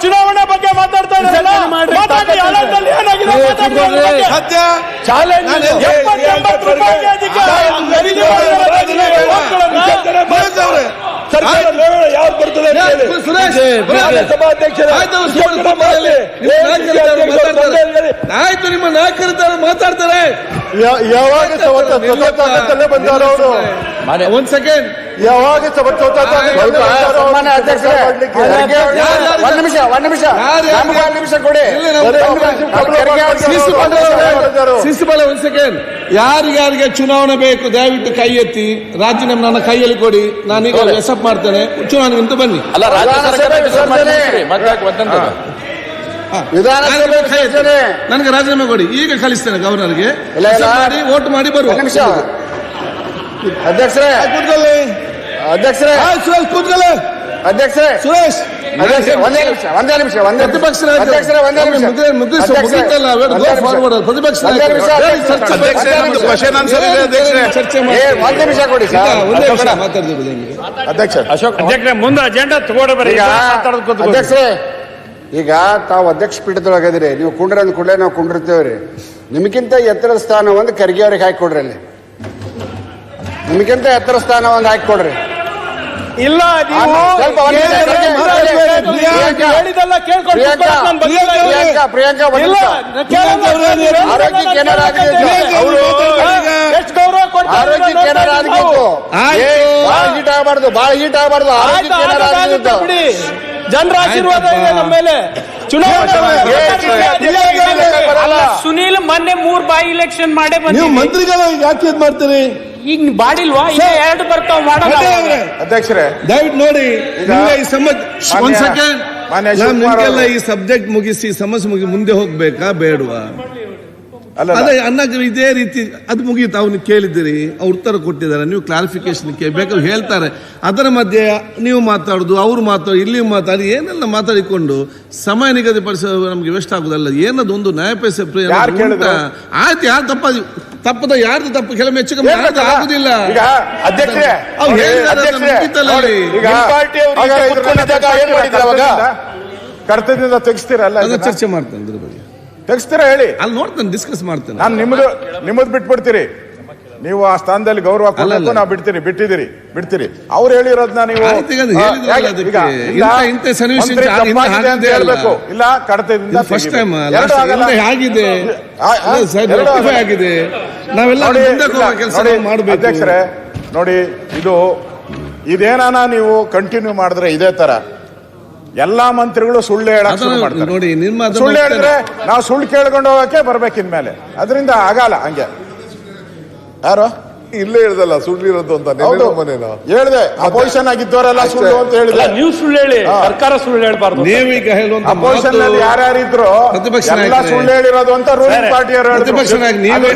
ಚುನಾವಣೆ ಬಗ್ಗೆ ಮಾತಾಡ್ತಾ ಅವ್ರೆ. ಬರ್ತದೆ ಆಯ್ತು. ನಿಮ್ಮ ನಾಯಕರಿದ್ದಾರೆ, ಮಾತಾಡ್ತಾರೆ. ಯಾವಾಗ ಬಂದಾರ ಅವರು ಒಂದ್ ಸೆಕೆಂಡ್ ಯಾವಾಗ ಅಧ್ಯಕ್ಷರೇ, ಒಂದ್ ನಿಮಿಷ ಒಂದ್ ನಿಮಿಷ? ನಮ್ಗೆ ಒಂದ್ ನಿಮಿಷ ಕೊಡಿ. ಶಿಸ್ತು ಒಂದ್ ಸೆಕೆಂಡ್ ಯಾರಿಗಾರಿಗೆ ಚುನಾವಣೆ ಬೇಕು ದಯವಿಟ್ಟು ಕೈ ಎತ್ತಿ. ರಾಜೀನಾಮೆ ನನ್ನ ಕೈಯಲ್ಲಿ ಕೊಡಿ. ನಾನೀಗ ಎಸಪ್ ಮಾಡ್ತೇನೆ. ಚುನಾವಣೆ ಅಂತ ಬನ್ನಿ. ಅಲ್ಲ ರಾಜ ವಿಧಾನಸಭೆ. ನನಗೆ ರಾಜೀನಾಮೆ ಕೊಡಿ. ಈಗ ಕಳಿಸ್ತೇನೆ ಗವರ್ನರ್ಗೆ. ಮಾಡಿ ವೋಟ್ ಮಾಡಿ ಬರುವ. ಒಂದ್ ನಿಮಿಷ. ಅಧ್ಯಕ್ಷರೇ. ಕೂತ್ಕೊಳ್ಳಿ. ಅಧ್ಯಕ್ಷರೇ. ಸುರೇಶ್ ಕೂತ್ಕೊಳ್ಳಿ. ಅಧ್ಯಕ್ಷರೇ. ಸುರೇಶ್. ಅಧ್ಯಕ್ಷರೇ ಒಂದೇ ನಿಮಿಷ ಒಂದೇ ನಿಮಿಷ ಒಂದೇ ನಿಮಿಷ. ಪ್ರತಿಪಕ್ಷ ಅಧ್ಯಕ್ಷರೇ ಒಂದೇ ನಿಮಿಷ. ಪ್ರತಿಪಕ್ಷ question answer ಇದೆ, ಅಧ್ಯಕ್ಷರೇ. ಒಂದ್ ನಿಮಿಷ ಕೊಡಿ ಅಧ್ಯಕ್ಷ. ಅಶೋಕ್ ಅಧ್ಯಕ್ಷರೇ ಮುಂದೆ ಅಜೆಂಡಾ ತಗೊಂಡ್ಬರ್ರಿ ಈಗ ಅಧ್ಯಕ್ಷರೇ ಈಗ ತಾವು ಅಧ್ಯಕ್ಷ ಪೀಠದೊಳಗದಿರಿ ನೀವು ಕುಂಡ್ರೆ ಅಂದ್ ಕೂಡಲೇ ನಾವು ಕುಂಡಿರ್ತೇವ್ರಿ. ನಿಮಗಿಂತ ಎತ್ತರ ಸ್ಥಾನ ಒಂದು ಖರ್ಗೆ ಅವ್ರಿಗೆ ಹಾಕಿ ಕೊಡ್ರಿ ಅಲ್ಲಿ. ನಿಮಗಿಂತ ಎತ್ತರ ಸ್ಥಾನ ಒಂದು ಹಾಕಿ ಕೊಡ್ರಿ. ಇಲ್ಲ ಅವರು ಎಷ್ಟು ಗೌರವ ಹೀಟ್ ಆಗಬಾರ್ದು ಬಾಳ ಹೀಟ್ ಆಗಬಾರ್ದು ಜನರ ಆಶೀರ್ವಾದ ಇದೆ ನಮ್ಮ ಮೇಲೆ. ಚುನಾವಣೆ ಸುನೀಲ್ ಮೊನ್ನೆ ಮೂರ್ ಬಾಯಿ ಇಲೆಕ್ಷನ್ ಮಾಡೇ ನೀವು ಬಂದಿದ್ದೀವಿ ಮಂತ್ರಿಗಳ ಯಾಕೆ ಇದ್ ಮಾಡ್ತೀರಿ ಈಗ ಬಾಡಿಲ್ವಾ? ಈಗ ಎರಡು ಬರ್ತಾವ ಅಧ್ಯಕ್ಷರೇ ದಯವಿಟ್ಟು ನೋಡಿ ನಿಮ್ಗೆ ಈ ಸಮ ಮಾನ್ಯ- ಒಂದ್ ಸೆಕೆಂಡ್ ಮಾನ್ಯ ನಾನು ಶಿವಕುಮಾರ್ ನಿಮ್ಗೆಲ್ಲ ಈ ಸಬ್ಜೆಕ್ಟ್ ಮುಗಿಸಿ ಸಮಸ್ಯೆ ಮುಗಿ ಮುಂದೆ ಹೋಗ್ಬೇಕಾ ಬೇಡವಾ? ಅಲ್ಲ ಅದೇ ಅನ್ನ ಇದೇ ರೀತಿ ಅದು ಮುಗೀತು ಅವನು ಕೇಳಿದ್ದೀರಿ ಅವ್ರು ಉತ್ತರ ಕೊಟ್ಟಿದ್ದಾರೆ ನೀವು ಕ್ಲಾರಿಫಿಕೇಶನ್ ಬೇಕಾದ್ರೆ ಹೇಳ್ತಾರೆ. ಅದರ ಮಧ್ಯೆ ನೀವು ಮಾತಾಡುದು ಅವ್ರು ಮಾತಾಡೋದು ಇಲ್ಲಿ ಮಾತಾಡಿ ಏನೆಲ್ಲ ಮಾತಾಡಿಕೊಂಡು ಸಮಯ ನಿಗದಿಪಡಿಸೋ ನಮ್ಗೆ ವೇಸ್ಟ್ ಆಗುದಲ್ಲ ಏನದು ಒಂದು ನ್ಯಾಯಪೇಸ ಯಾರ್ ಕೇಳಿದ್ರು? ಆಯ್ತು ಯಾರು ತಪ್ಪ ತಪ್ಪದ ಯಾರ್ದು ತಪ್ಪು? ಕೆಲವು ಹೆಚ್ಚು ಕಮ್ಮಿ ಆಗುದಿಲ್ಲ. ಈಗ ಅಧ್ಯಕ್ಷರೇ ಅವ್ರು ನೋಡಿ, ಹೇಳಿದ್ದಾರೆ ಅದನ್ನ ಮುಗೀತಲ್ಲ. ನೋಡಿ, ಅಲ್ಲಿ. ಕರ್ತವ್ಯದಿಂದ ತೆಗಿಸ್ತೀರಲ್ಲ ಅದು ಇದನ್ನ? ಚರ್ಚೆ ಮಾಡ್ತೇನೆ ಅದ್ರ ಬಗ್ಗೆ. ತೆಗಿಸ್ತೀರಾ ಹೇಳಿ? ಅಲ್ಲಿ ನೋಡ್ತೇನೆ ಡಿಸ್ಕಸ್ ಮಾಡ್ತೇನೆ. ನಾನು ನಿಮ್ಮದು ನಿಮ್ಮದು ಬಿಟ್ಬಿಡ್ತೀರಿ. ನೀವು ಆ ಸ್ಥಾನದಲ್ಲಿ ಗೌರವ ಕೊಡಬೇಕು. ನಾವು ಬಿಡ್ತೀರಿ ಬಿಟ್ಟಿದ್ದೀರಿ ಬಿಡ್ತೀರಿ. ಅವ್ರು ಹೇಳಿರೋದನ್ನ ನೀವು ಹೇಳ್ಬೇಕು. ಇಲ್ಲ ಕಡತದಿಂದ ಅಧ್ಯಕ್ಷರೇ ನೋಡಿ ಇದು ಇದೇನಾನ ನೀವು ಕಂಟಿನ್ಯೂ ಮಾಡಿದ್ರೆ ಇದೇ ತರ. ಎಲ್ಲಾ ಮಂತ್ರಿಗಳು ಸುಳ್ಳು ಹೇಳಕ್ ಶುರು ಮಾಡ್ತಾರೆ. ನೋಡಿ, ನಿಮ್ಮ ಸುಳ್ಳು ಹೇಳಿದ್ರೆ ನಾವು ಸುಳ್ಳು ಕೇಳ್ಕೊಂಡು ಹೋಗಕ್ಕೆ ಬರ್ಬೇಕಿನ್ಮೇಲೆ. ಅದರಿಂದ ಆಗಲ್ಲ ಹಂಗೆ. ಯಾರು? ಇಲ್ಲೇ ಹೇಳ್ದಲ್ಲ ಸುಳ್ಳಿರೋದು ಅಂತ ಹೌದು. ನೆನ್ನೆ ಮನೇನ ಹೇಳಿದೆ ಅಪೋಸಿಷನ್ ಆಗಿದ್ದವರೆಲ್ಲ ಸುಳ್ಳು ಅಂತ ಹೇಳಿದೆ ನೀವು ಸುಳ್ಳು ಹೇಳಿ. ಸರ್ಕಾರ ಸುಳ್ಳು ಹೇಳ್ಬಾರ್ದು. ಈಗ ಹೇಳುವಂತ ಅಪೋಸಿಷನ್ನಲ್ಲಿ ಯಾರ್ಯಾರಿದ್ರು ಎಲ್ಲ. ಸುಳ್ಳು ಹೇಳಿರೋದು ಅಂತ ರೂಲಿಂಗ್ ಸರಿ. ಪಾರ್ಟಿಯವರು ಪ್ರತಿಪಕ್ಷ ನಾಯಕ ನೀವೇ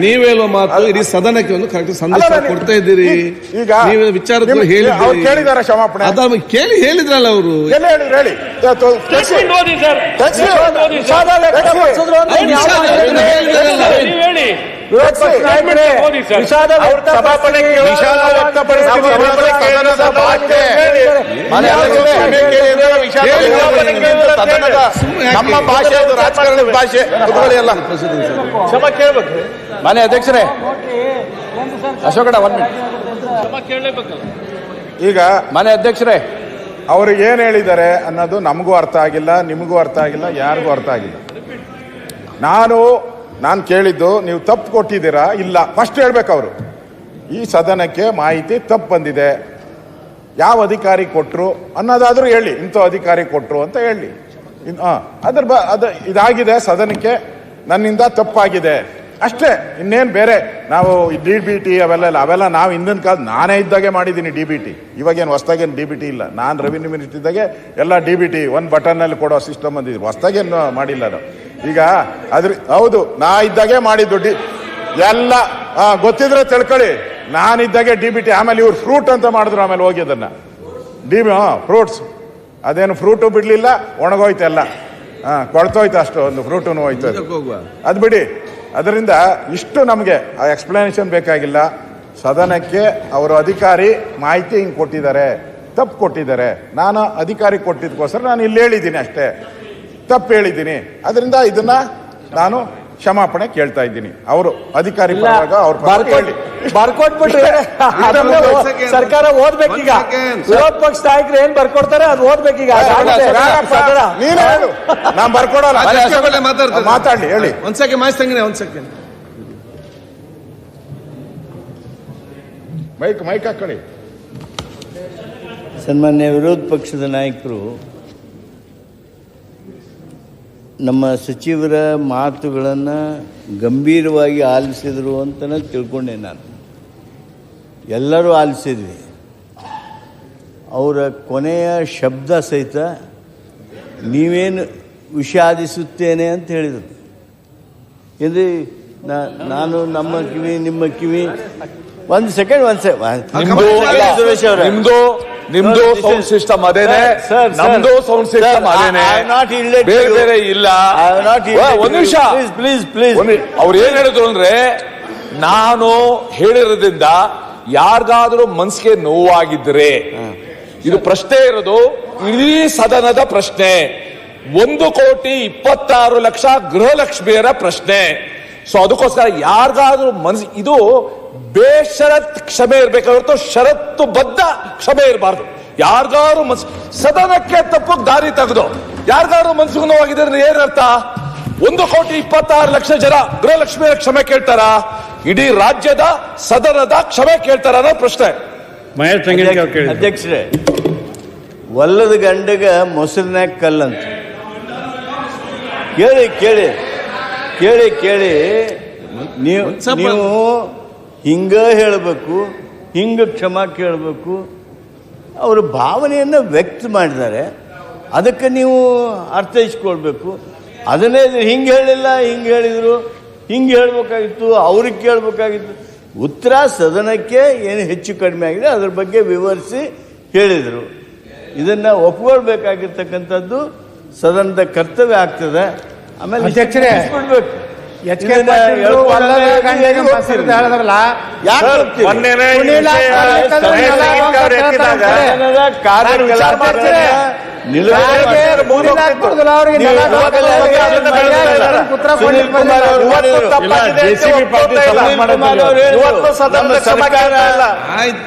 ನೀವ್ ಹೇಳುವ ಮಾತು ಇಡೀ ಸದನಕ್ಕೆ ಒಂದು ಕರೆಕ್ಟ್ ಸಂದೇಶ ಅಲ್ಲ, ನಾನು- ಕೊಡ್ತಾ ಇದ್ದೀರಿ. ಈಗ ನೀವು ವಿಚಾರ ನಿಮ್- ಅವ್ರು ಕೇಳಿದಾರ ಕ್ಷಮಾಪಣೆ. ಅದ ಕೇಳಿ ಹೇಳಿದ್ರಲ್ಲ ಅವರು. ಎಲ್ಲ ಹೇಳಿದ್ರು ಹೇಳಿ. ತ- ತ- ತೆಗ್ಸಿ. ಓದಿ ಸರ್ ತೆಗ್ಸಿ. ಓದಿ ಸರ್ ನೀವು ಹೇಳಿ. ಓದಿ ಅಧ್ಯಕ್ಷರೇ, ಕ್ಷಮೆ ಕೇಳಿದ್ರೆ ವಿಷಾದ ನಮ್ಮ ಭಾಷೆ ರಾಜಕಾರಣದ ಭಾಷೆ. ಅಲ್ಲ. ಎಲ್ಲ ಕ್ಷಮ ಕೇಳ್ಬೇಕು. ಮನೆ ಅಧ್ಯಕ್ಷರೇ. ಅಶೋಕಡ ಒನ್ ಮಿನಿಟ್ ಈಗ ಮನೆ ಅಧ್ಯಕ್ಷರೇ. ಅವರು ಏನ್ ಹೇಳಿದ್ದಾರೆ ಅನ್ನೋದು ನಮಗೂ ಅರ್ಥ ಆಗಿಲ್ಲ ನಿಮಗೂ ಅರ್ಥ ಆಗಿಲ್ಲ ಯಾರಿಗೂ ಅರ್ಥ ಆಗಿಲ್ಲ. ನಾನು ನಾನು ಕೇಳಿದ್ದು ನೀವು ತಪ್ಪು ಕೊಟ್ಟಿದ್ದೀರಾ? ಇಲ್ಲ. ಫಸ್ಟ್ ಹೇಳ್ಬೇಕು ಅವರು. ಈ ಸದನಕ್ಕೆ ಮಾಹಿತಿ ತಪ್ಪು ಬಂದಿದೆ. ಯಾವ ಅಧಿಕಾರಿ ಕೊಟ್ಟರು ಅನ್ನೋದಾದರೂ ಹೇಳಿ. ಇಂಥ ಅಧಿಕಾರಿ ಕೊಟ್ಟರು ಅಂತ ಹೇಳಿ. ಆ, ಅದ್ರ ಬ ಅದು ಇದಾಗಿದೆ ಸದನಕ್ಕೆ. ನನ್ನಿಂದ ತಪ್ಪಾಗಿದೆ. ಅಷ್ಟೇ ಇನ್ನೇನು ಬೇರೆ? ನಾವು ಡಿ ಬಿ ಟಿ ಅವೆಲ್ಲ ಇಲ್ಲ. ಅವೆಲ್ಲ ನಾವು ಹಿಂದಿನ ಕಾಲ ನಾನೇ ಇದ್ದಾಗೆ ಮಾಡಿದ್ದೀನಿ ಡಿ ಬಿ ಟಿ. ಇವಾಗೇನು ಹೊಸ್ದಾಗೇನು ಡಿ ಬಿ ಟಿ ಇಲ್ಲ. ನಾನು ರೆವಿನ್ಯೂ ಮಿನಿಸ್ಟರ್ ಇದ್ದಾಗೆ ಎಲ್ಲ ಡಿ ಬಿ ಟಿ ಒಂದು ಬಟನ್ನಲ್ಲಿ ಕೊಡೋ ಸಿಸ್ಟಮ್ ಬಂದಿದ್ರು ಹೊಸ್ದಾಗೇನು ಮಾಡಿಲ್ಲ ನಾವು ಈಗ ಅದ್ರ ಹೌದು ನಾ ಇದ್ದಾಗೆ ಮಾಡಿದ್ದು ಡಿ ಎಲ್ಲ ಗೊತ್ತಿದ್ರೆ ತಿಳ್ಕೊಳ್ಳಿ. ನಾನಿದ್ದಾಗೆ ಡಿ ಬಿ ಟಿ ಆಮೇಲೆ ಇವ್ರು ಫ್ರೂಟ್ ಅಂತ ಮಾಡಿದ್ರು ಆಮೇಲೆ ಹೋಗಿ ಅದನ್ನ. ಡಿ ಬಿ ಫ್ರೂಟ್ಸ್ ಅದೇನು ಫ್ರೂಟು ಬಿಡ್ಲಿಲ್ಲ ಒಣಗೋಯ್ತೆಲ್ಲ ಹಾ ಕೊಳ್ತೋಯ್ತು ಅಷ್ಟು ಒಂದು ಫ್ರೂಟು ಹೋಯ್ತು ಅದು. ಬಿಡಿ. ಅದರಿಂದ ಇಷ್ಟು ನಮಗೆ ಆ ಎಕ್ಸ್ಪ್ಲನೇಷನ್ ಬೇಕಾಗಿಲ್ಲ. ಸದನಕ್ಕೆ ಅವರು ಅಧಿಕಾರಿ ಮಾಹಿತಿ ಹಿಂಗೆ ಕೊಟ್ಟಿದ್ದಾರೆ ತಪ್ಪು ಕೊಟ್ಟಿದ್ದಾರೆ. ನಾನು ಅಧಿಕಾರಿ ಕೊಟ್ಟಿದ್ದಕ್ಕೋಸ್ಕರ ನಾನು ಇಲ್ಲಿ ಹೇಳಿದ್ದೀನಿ ಅಷ್ಟೇ. ತಪ್ಪು ಹೇಳಿದ್ದೀನಿ. ಅದರಿಂದ ಇದನ್ನ ನಾನು ಕ್ಷಮಾಪಣೆ ಕೇಳ್ತಾ ಇದ್ದೀನಿ. ಅವರು ಅಧಿಕಾರಿ ಅವ್ರ ಬರ್ಕೊಟ್ಬಿಟ್ರೆ ಸರ್ಕಾರ ಓದ್ಬೇಕೀಗ. ವಿರೋಧ ಪಕ್ಷ ನಾಯಕರು ಏನ್ ಬರ್ಕೊಡ್ತಾರೆ ಅದು ಓದ್ಬೇಕೀಗ. ನೀನೇ ಹೇಳು. ನಾನು ಬರ್ಕೊಡಲ್ಲ. ಮಾತಾಡ್ಲಿ ಹೇಳಿ. ಒಂದ್ ಸೆಕೆಂಡ್ ಮಾಹಿತಿ ತಂಗಿನಿ ಒಂದ್ ಸೆಕೆಂಡ್ ಮೈಕ್ ಮೈಕ್ ಹಾಕೊಳ್ಳಿ. ಸನ್ಮಾನ್ಯ ವಿರೋಧ ಪಕ್ಷದ ನಾಯಕರು ನಮ್ಮ ಸಚಿವರ ಮಾತುಗಳನ್ನು ಗಂಭೀರವಾಗಿ ಆಲಿಸಿದರು ಅಂತಲೇ ತಿಳ್ಕೊಂಡೆ ನಾನು. ಎಲ್ಲರೂ ಆಲಿಸಿದ್ವಿ. ಅವರ ಕೊನೆಯ ಶಬ್ದ ಸಹಿತ ನೀವೇನು ವಿಷಾದಿಸುತ್ತೇನೆ ಅಂತ ಹೇಳಿದರು. ಎಂದ್ರೆ ನಾನು ನಮ್ಮ ಕಿವಿ ನಿಮ್ಮ ಕಿವಿ. ಒಂದು ಸೆಕೆಂಡ್ ಒಂದು ಸೆಕೆಂಡ್ ನಿಮ್ದು ಸೌಂಡ್ ಸಿಸ್ಟಮ್ ಅದೇನೆ ನಮ್ದು ಸೌಂಡ್ ಸಿಸ್ಟಮ್ ಅದೇನೆ. ಬೇರೆ ಬೇರೆ ಇಲ್ಲ. ಒಂದ್. ನಿಮಿಷ. Please please. ಅವ್ರು ಏನ್ ಹೇಳಿದ್ರು ಅಂದ್ರೆ ನಾನು ಹೇಳಿರೋದ್ರಿಂದ ಯಾರ್ಗಾದ್ರೂ ಮನ್ಸಿಗೆ ನೋವಾಗಿದ್ರೆ ಇದು ಪ್ರಶ್ನೆ ಇರೋದು ಇಡೀ ಸದನದ ಪ್ರಶ್ನೆ. ಒಂದು ಕೋಟಿ ಇಪ್ಪತ್ತಾರು ಲಕ್ಷ ಗೃಹಲಕ್ಷ್ಮಿಯರ ಪ್ರಶ್ನೆ. ಸೊ ಅದಕ್ಕೋಸ್ಕರ ಯಾರ್ಗಾದ್ರೂ ಮನ್ಸ್ ಇದು ಬೇಷರತ್ ಕ್ಷಮೆ ಇರ್ಬೇಕಾಗಿತ್ತು ಷರತ್ತು ಬದ್ಧ ಕ್ಷಮೆ ಇರಬಾರ್ದು. ಯಾರಿಗಾರು ಮನ್ಸು ಸದನಕ್ಕೆ ತಪ್ಪು ದಾರಿ ತೆಗೆದು ಯಾರಿಗಾರು ಮನ್ಸಿಗೆ ನೋವಾಗಿದ್ರೆ ಏನರ್ಥ? ಒಂದು ಕೋಟಿ ಇಪ್ಪತ್ತಾರು ಲಕ್ಷ ಜನ ಗೃಹಲಕ್ಷ್ಮಿಯ ಕ್ಷಮೆ ಕೇಳ್ತಾರ? ಇಡೀ ರಾಜ್ಯದ ಸದನದ ಕ್ಷಮೆ ಕೇಳ್ತಾರ ಅನ್ನೋ ಪ್ರಶ್ನೆ. ಅಧ್ಯಕ್ಷರೇ ಒಲ್ಲದ ಗಂಡಗ ಮೊಸರಿನ ಕಲ್ಲಂತ. ಕೇಳಿ ಕೇಳಿ ಕೇಳಿ ಕೇಳಿ ನೀವು ನೀವು ಹಿಂಗ ಹೇಳಬೇಕು ಹಿಂಗ ಕ್ಷಮ ಕೇಳಬೇಕು. ಅವರ ಭಾವನೆಯನ್ನು ವ್ಯಕ್ತ ಮಾಡಿದ್ದಾರೆ. ಅದಕ್ಕೆ ನೀವು ಅರ್ಥೈಸ್ಕೊಳ್ಬೇಕು. ಅದನ್ನೇ ಹಿಂಗೆ ಹೇಳಿಲ್ಲ ಹಿಂಗೆ ಹೇಳಿದರು ಹಿಂಗೆ ಹೇಳಬೇಕಾಗಿತ್ತು ಅವ್ರಿಗೆ ಕೇಳಬೇಕಾಗಿತ್ತು. ಉತ್ತರ ಸದನಕ್ಕೆ ಏನು ಹೆಚ್ಚು ಕಡಿಮೆ ಆಗಿದೆ ಅದ್ರ ಬಗ್ಗೆ ವಿವರಿಸಿ ಹೇಳಿದರು. ಇದನ್ನು ಒಪ್ಕೊಳ್ಬೇಕಾಗಿರ್ತಕ್ಕಂಥದ್ದು ಸದನದ ಕರ್ತವ್ಯ ಆಗ್ತದೆ. ಆಮೇಲೆ ಅಧ್ಯಕ್ಷರೇ, ಬಿಡ್ಬೇಕು. ಎಚ್ ಕೆ ಹೇಳಿದ್ರಲ್ಲ.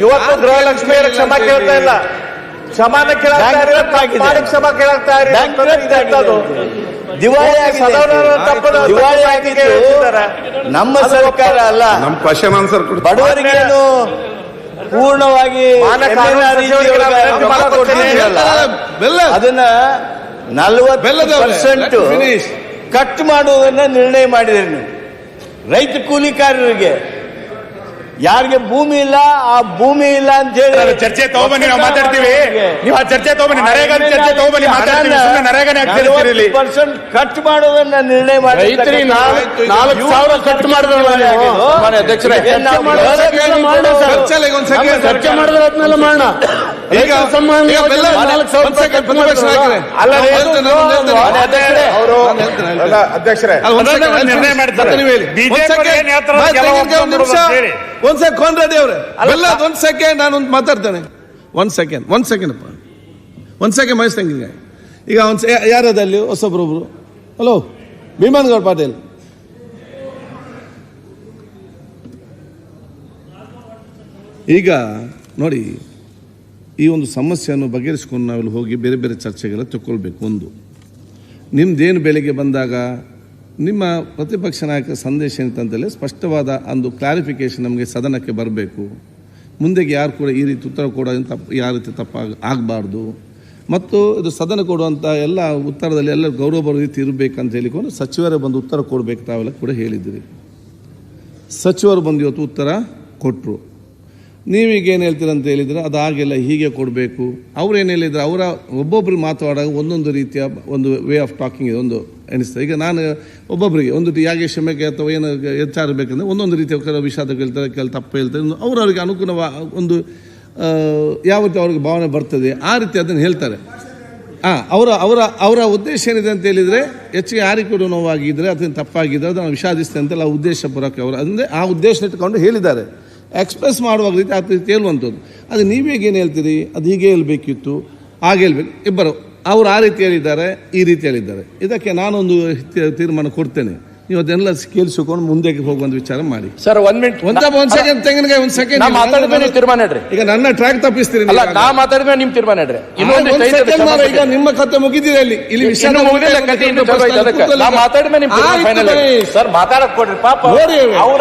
ಇವತ್ತು ಗೃಹಲಕ್ಷ್ಮಿಯರ ಕ್ಷಮೆ ಕೇಳ್ತಾ ಇಲ್ಲ. ಕ್ಷಮಾನ ಕ್ಷಮ ದಿವಾಳಿ ಆಗಿದೆ. ದಿವಾಳಿ ನಮ್ಮ ಸರ್ಕಾರ ಅಲ್ಲ. ನಮ್ ಕ್ವಶನ್ ಆನ್ಸರ್ ಬಡವರಿಗೇನು ಪೂರ್ಣವಾಗಿ ಅದನ್ನ ನಲ್ವತ್ತು ಪರ್ಸೆಂಟ್. ಕಟ್ ಮಾಡುವುದನ್ನ ನಿರ್ಣಯ ಮಾಡಿದ್ರಿ ನೀವು. ರೈತ ಕೂಲಿಕಾರರಿಗೆ ಯಾರಿಗೆ ಭೂಮಿ ಇಲ್ಲ ಆ ಭೂಮಿ ಇಲ್ಲ ಅಂತ ಹೇಳಿ ಚರ್ಚೆ ತಗೊಂಡ್ಬನ್ನಿ ನಾವು ಮಾತಾಡ್ತೀವಿ. ನೀವು ಆ ಚರ್ಚೆ ತಗೊಂಡ್ಬನ್ನಿ ನರೇಗಾ ಚರ್ಚೆ ತಗೊಂಡ್ಬನ್ನಿ ಮಾತಾಡ್ತೀವಿ. ಸುಮ್ಮನೆ ನರೇಗಾನೇ ಆಗ್ತಿರ್ತೀರಿ ಪರ್ಸೆಂಟ್ ಕಟ್ ಮಾಡೋದನ್ನ ನಿರ್ಣಯ ಮಾಡಿ ರೈತರಿ ನಾಲ್ಕು ಸಾವಿರ ಕಟ್ ಮಾನ್ಯ ಅಧ್ಯಕ್ಷರೇ. ಒಂದ್ ಸೆಕೆಂಡ್ ಚರ್ಚೆ ಮಾಡಿದ್ರೆ ಅದನ್ನೆಲ್ಲ ಮಾಡೋಣ. ಈಗ ಅಧ್ಯಕ್ಷರೇ. ಅಲ್ಲ ಅಲ್ಲ, ಒಂದ್ ಸೆಕೆಂಡ್ ಕೋನ್ ರೆಡ್ಡಿ ಅವ್ರೆ. ಬೆಲ್ಲ ಒಂದ್ ಸೆಕೆಂಡ್ ನಾನು ಒಂದು ಮಾತಾಡ್ತೇನೆ. ಒಂದ್ ಸೆಕೆಂಡ್ ಒಂದ್ ಸೆಕೆಂಡ್ ಅಪ್ಪ. ಒಂದ್ ಸೆಕೆಂಡ್ ಮಹೇಶ್ ತಂಗಿಗೆ ಈಗ ಒಂದ್ ಯಾರದಲ್ಲಿ ಹೊಸಬ್ರೊಬ್ರು ಹಲೋ ಭೀಮನ್ಗೌಡ್ ಪಾಟೀಲ್. ಈಗ ನೋಡಿ ಈ ಒಂದು ಸಮಸ್ಯೆಯನ್ನು ಬಗೆಹರಿಸ್ಕೊಂಡು ನಾವಿಲ್ಲಿ ಹೋಗಿ ಬೇರೆ ಬೇರೆ ಚರ್ಚೆಗೆಲ್ಲ ತಗೊಳ್ಬೇಕು ಒಂದು, ನಿಮ್ದೇನು ಬೆಳಗ್ಗೆ ಬಂದಾಗ ನಿಮ್ಮ ಪ್ರತಿಪಕ್ಷ ನಾಯಕ ಸಂದೇಶ ಏನಂತಂದರೆ ಸ್ಪಷ್ಟವಾದ ಒಂದು ಕ್ಲಾರಿಫಿಕೇಶನ್ ನಮಗೆ ಸದನಕ್ಕೆ ಬರಬೇಕು. ಮುಂದೆಗೆ ಯಾರು ಕೂಡ ಈ ರೀತಿ ಉತ್ತರ ಕೊಡೋ ತಪ್ಪು ಯಾವ ರೀತಿ ತಪ್ಪಾಗ ಆಗಬಾರ್ದು. ಮತ್ತು ಇದು ಸದನ ಕೊಡುವಂಥ ಎಲ್ಲ ಉತ್ತರದಲ್ಲಿ ಎಲ್ಲರೂ ಗೌರವ ರೀತಿ ಇರಬೇಕಂತ ಹೇಳಿಕೊಂಡು ಸಚಿವರೇ ಬಂದು ಉತ್ತರ ಕೊಡಬೇಕು ತಾವೆಲ್ಲ ಕೂಡ ಹೇಳಿದ್ದೀರಿ. ಸಚಿವರು ಬಂದು ಇವತ್ತು ಉತ್ತರ ಕೊಟ್ಟರು ನೀವೀಗ ಏನು ಹೇಳ್ತೀರ ಅಂತ ಹೇಳಿದ್ರೆ ಹಾಗೆಲ್ಲ ಹೀಗೆ ಕೊಡಬೇಕು. ಅವ್ರು ಏನು ಹೇಳಿದ್ರು, ಅವರ ಒಬ್ಬೊಬ್ಬರು ಮಾತಾಡೋ ಒಂದೊಂದು ರೀತಿಯ ಒಂದು ವೇ ಆಫ್ ಟಾಕಿಂಗ್ ಇದೆ, ಒಂದು ಎನಿಸ್ತದೆ ಈಗ ನಾನು ಒಬ್ಬೊಬ್ಬರಿಗೆ ಒಂದು ಯಾಕೆ ಕ್ಷಮೆಗೆ ಅಥವಾ ಏನು ಹೆಚ್ಚಾರ ಬೇಕಂದ್ರೆ ಒಂದೊಂದು ರೀತಿಯ ಕೆಲವು ವಿಷಾದ ಕೇಳ್ತಾರೆ ಕೆಲವು ತಪ್ಪು ಹೇಳ್ತಾರೆ ಅವ್ರವ್ರಿಗೆ ಅನುಗುಣವ ಒಂದು ಯಾವ ರೀತಿ ಅವ್ರಿಗೆ ಭಾವನೆ ಬರ್ತದೆ, ಆ ರೀತಿ ಅದನ್ನು ಹೇಳ್ತಾರೆ. ಹಾಂ ಅವರ ಅವರ ಅವರ ಉದ್ದೇಶ ಏನಿದೆ ಅಂತ ಹೇಳಿದರೆ ಹೆಚ್ಚಿಗೆ ಯಾರಿಗೆ ನೋವಾಗಿದ್ದರೆ ಅದನ್ನು ತಪ್ಪಾಗಿದ್ದರೆ ಅದನ್ನು ವಿಷಾದಿಸ್ತೇನೆ ಅಂತೆಲ್ಲ ಉದ್ದೇಶಪೂರ್ವಕ ಅವರು ಅಂದರೆ ಆ ಉದ್ದೇಶ ಇಟ್ಕೊಂಡು ಹೇಳಿದ್ದಾರೆ. ಎಕ್ಸ್ಪ್ರೆಸ್ ಮಾಡುವಾಗ ರೀತಿ ಆ ರೀತಿ ಹೇಳುವಂಥದ್ದು. ಅದು ನೀವೇಗೇನು ಹೇಳ್ತೀರಿ? ಅದು ಹೀಗೆ ಹೇಳ್ಬೇಕಿತ್ತು. ಹಾಗೆ ಹೇಳ್ಬೇಕು. ಇಬ್ಬರು ಅವರು ಆ ರೀತಿ ಹೇಳಿದ್ದಾರೆ ಈ ರೀತಿ ಹೇಳಿದ್ದಾರೆ ಇದಕ್ಕೆ ನಾನೊಂದು ತೀರ್ಮಾನ ಕೊಡ್ತೇನೆ. ನೀವು ಅದನ್ನೆಲ್ಲ ಕೇಳಿಸಿಕೊಂಡು ಮುಂದೆ ಹೋಗುವಂತ ವಿಚಾರ ಮಾಡಿ. ಸರ್ ಒಂದ್ ಮಿನಿಟ್ ಒಂದ ಒಂದ್ ಸೆಕೆಂಡ್ ತೆಂಗಿನಕಾಯಿ ಒಂದ್ ಸೆಕೆಂಡ್ ನೀವು ತೀರ್ಮಾನ ಇಡ್ರಿ. ಈಗ ನನ್ನ ಟ್ರ್ಯಾಕ್ ತಪ್ಪಿಸ್ತೀರಿ ಅಲ್ಲ ನಾ ಮಾತಾಡಿದ್ರೆ ನಿಮ್ ತೀರ್ಮಾನ ಇಡ್ರಿ. ಇನ್ನೊಂದು ಈಗ ನಿಮ್ಮ ಕತೆ ಮುಗಿದಿದೆ ಅಲ್ಲಿ. ಇಲ್ಲಿ ವಿಷಯ ಮುಗಿದಿಲ್ಲ ಕತೆ, ಇನ್ನು ಚಲೋ ಅದಕ್ಕೆ. ನಾ ಮಾತಾಡಿದ್ಮೇಲೆ ನಿಮ್ ತೀರ್ಮಾನ ಆಯ್ತು final ಮಹೇಶ್. ಸರ್ ಮಾತಾಡಕ್ ಕೊಡ್ರಿ ಪಾಪ. ನೋಡಿ. ಅವ್ರ